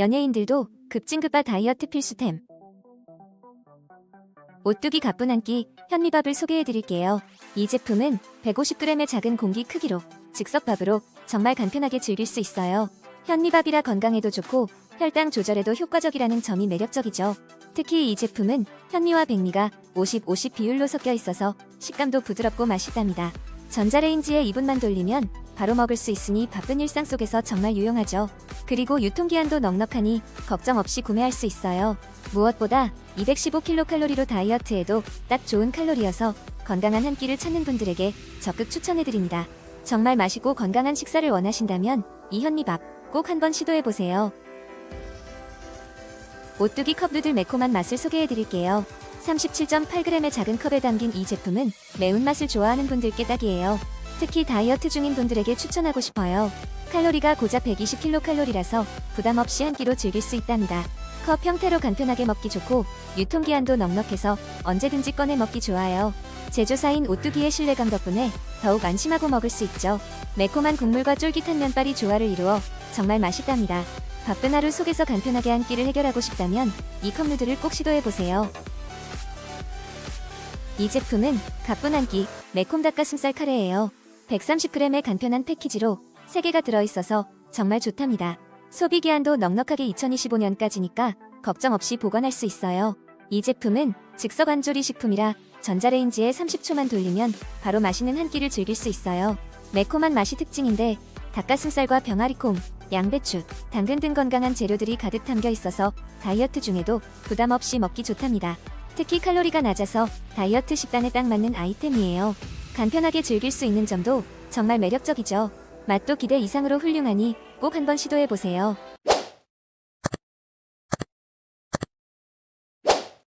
연예인들도 급진급바 다이어트 필수템. 오뚜기 가뿐 한끼 현미밥을 소개해 드릴게요. 이 제품은 150g의 작은 공기 크기로 즉석밥으로 정말 간편하게 즐길 수 있어요. 현미밥이라 건강에도 좋고 혈당 조절에도 효과적이라는 점이 매력적이죠. 특히 이 제품은 현미와 백미가 50-50 비율로 섞여 있어서 식감도 부드럽고 맛있답니다. 전자레인지에 2분만 돌리면 바로 먹을 수 있으니 바쁜 일상 속에서 정말 유용하죠. 그리고 유통기한도 넉넉하니 걱정 없이 구매할 수 있어요. 무엇보다 215kcal로 다이어트에도 딱 좋은 칼로리여서 건강한 한 끼를 찾는 분들에게 적극 추천해드립니다. 정말 맛있고 건강한 식사를 원하신다면 이 현미밥 꼭 한번 시도해보세요. 오뚜기 컵 누들 매콤한 맛을 소개해드릴게요. 37.8g의 작은 컵에 담긴 이 제품은 매운맛을 좋아하는 분들께 딱이에요. 특히 다이어트 중인 분들에게 추천하고 싶어요. 칼로리가 고작 120kcal라서 부담 없이 한 끼로 즐길 수 있답니다. 컵 형태로 간편하게 먹기 좋고 유통기한도 넉넉해서 언제든지 꺼내 먹기 좋아요. 제조사인 오뚜기의 신뢰감 덕분에 더욱 안심하고 먹을 수 있죠. 매콤한 국물과 쫄깃한 면발이 조화를 이루어 정말 맛있답니다. 바쁜 하루 속에서 간편하게 한 끼를 해결하고 싶다면 이 컵 누들을 꼭 시도해보세요. 이 제품은 가뿐 한 끼 매콤 닭가슴살 카레예요. 130g의 간편한 패키지로 3개가 들어있어서 정말 좋답니다. 소비 기한도 넉넉하게 2025년까지니까 걱정 없이 보관할 수 있어요. 이 제품은 즉석 안조리 식품이라 전자레인지에 30초만 돌리면 바로 맛있는 한 끼를 즐길 수 있어요. 매콤한 맛이 특징인데 닭가슴살과 병아리콩, 양배추, 당근 등 건강한 재료들이 가득 담겨 있어서 다이어트 중에도 부담 없이 먹기 좋답니다. 특히 칼로리가 낮아서 다이어트 식단에 딱 맞는 아이템이에요. 간편하게 즐길 수 있는 점도 정말 매력적이죠. 맛도 기대 이상으로 훌륭하니 꼭 한번 시도해보세요.